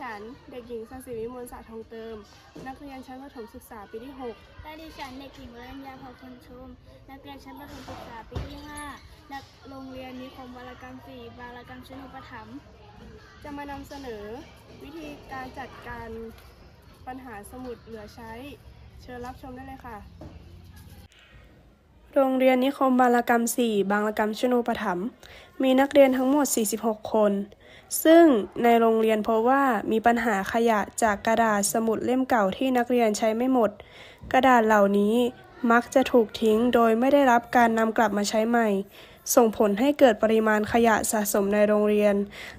ดิฉัน เด็กหญิงสันสิวิมลสะทองเติม นักเรียนชั้นประถมศึกษาปีที่และดิฉันเด็กหญิงวรัญญาภาคนชุมนักเรียนชั้นประถมศึกษาปีที่ 5 นักโรงเรียนนิคมวารกรรมสี่บารกรรมชนุปถัมภ์6จะมานำเสนอ วิธีการจัดการปัญหาสมุดเหลือใช้ เชิญรับชมได้เลยค่ะ โรงเรียนนิคมบารกรรม 4 บางระกรรมชนูปถัมภ์มีนักเรียนทั้งหมด 46 คน ซึ่งในโรงเรียนพบว่ามีปัญหาขยะจากกระดาษสมุดเล่มเก่าที่นักเรียนใช้ไม่หมด กระดาษเหล่านี้มักจะถูกทิ้งโดยไม่ได้รับการนำกลับมาใช้ใหม่ ส่งผลให้เกิดปริมาณขยะสะสมในโรงเรียน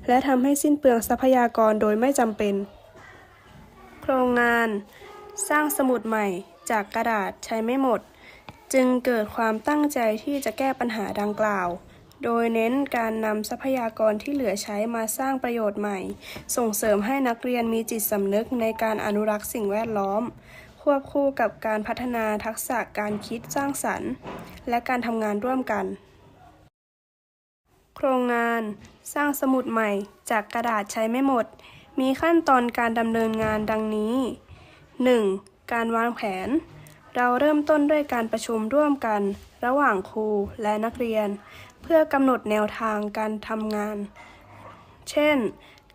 และทำให้สิ้นเปลืองทรัพยากรโดยไม่จำเป็น โครงงาน สร้างสมุดใหม่จากกระดาษใช้ไม่หมด จึงเกิดความตั้งใจที่จะแก้ปัญหาดังกล่าว โดยเน้นการนำทรัพยากรที่เหลือใช้มาสร้างประโยชน์ใหม่ ส่งเสริมให้นักเรียนมีจิตสำนึกในการอนุรักษ์สิ่งแวดล้อม ควบคู่กับการพัฒนาทักษะการคิดสร้างสรรค์ และการทำงานร่วมกัน โครงงานสร้างสมุดใหม่ จากกระดาษใช้ไม่หมด มีขั้นตอนการดำเนินงานดังนี้ 1. การวางแผน เราเริ่มต้นด้วยการประชุมร่วมกัน ระหว่างครูและนักเรียน เพื่อกำหนดแนวทางการทำงาน เช่น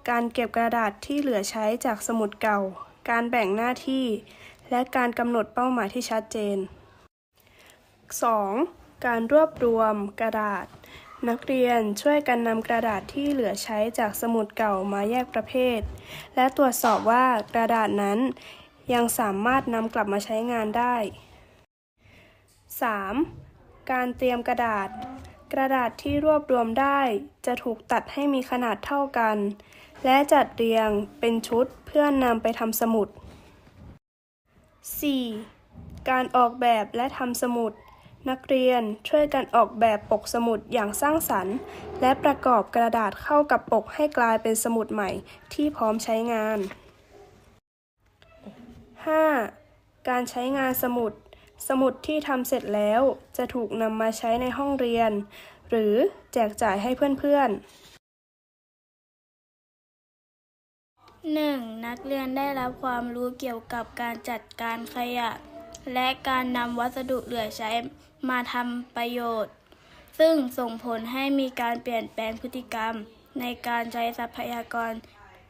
การเก็บกระดาษที่เหลือใช้จากสมุดเก่า การแบ่งหน้าที่ และการกำหนดเป้าหมายที่ชัดเจน 2. การรวบรวมกระดาษ นักเรียนช่วยกันนำกระดาษที่เหลือใช้จากสมุดเก่ามาแยกประเภท และตรวจสอบว่ากระดาษนั้น ยังสามารถนำกลับมาใช้งานได้ 3. การเตรียมกระดาษ กระดาษที่รวบรวมได้จะถูกตัดให้มีขนาดเท่ากัน และจัดเรียงเป็นชุดเพื่อนำไปทำสมุด 4. การออกแบบและทำสมุด นักเรียนช่วยกันออกแบบปกสมุดอย่างสร้างสรรค์ และประกอบกระดาษเข้ากับปกให้กลายเป็นสมุดใหม่ที่พร้อมใช้งาน 5. การใช้งานสมุด สมุดที่ทำเสร็จแล้วจะถูกนำมาใช้ในห้องเรียน หรือแจกจ่ายให้เพื่อนๆ 1. นักเรียนได้รับความรู้เกี่ยวกับการจัดการขยะ และการนำวัสดุเหลือใช้มาทำประโยชน์ ซึ่งส่งผลให้มีการเปลี่ยนแปลงพฤติกรรมในการใช้ทรัพยากร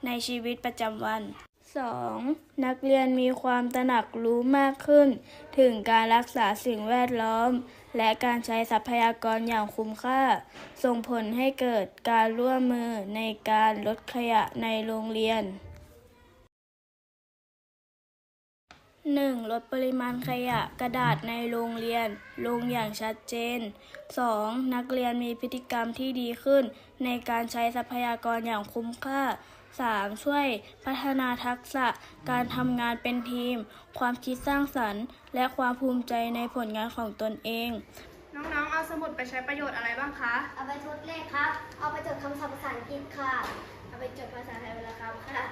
ในชีวิตประจำวัน 2. นักเรียนมีความตระหนักรู้มากขึ้น ถึงการรักษาสิ่งแวดล้อม และการใช้ทรัพยากรอย่างคุ้มค่า ส่งผลให้เกิดการร่วมมือในการลดขยะในโรงเรียน 1. ลดปริมาณขยะกระดาษในโรงเรียน ลงอย่างชัดเจน 2. นักเรียนมีพฤติกรรมที่ดีขึ้น ในการใช้ทรัพยากรอย่างคุ้มค่า 3. ช่วยพัฒนาทักษะการทำงานเป็นทีม ความคิดสร้างสรรค์ และความภูมิใจในผลงานของตนเอง น้องๆ เอาสมุดไปใช้ประโยชน์อะไรบ้างคะ เอาไปทดเลขครับ เอาไปจดคำศัพท์ภาษาอังกฤษค่ะ เอาไปจดภาษาไทยเวลาครับค่ะ